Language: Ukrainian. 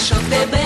що тебе.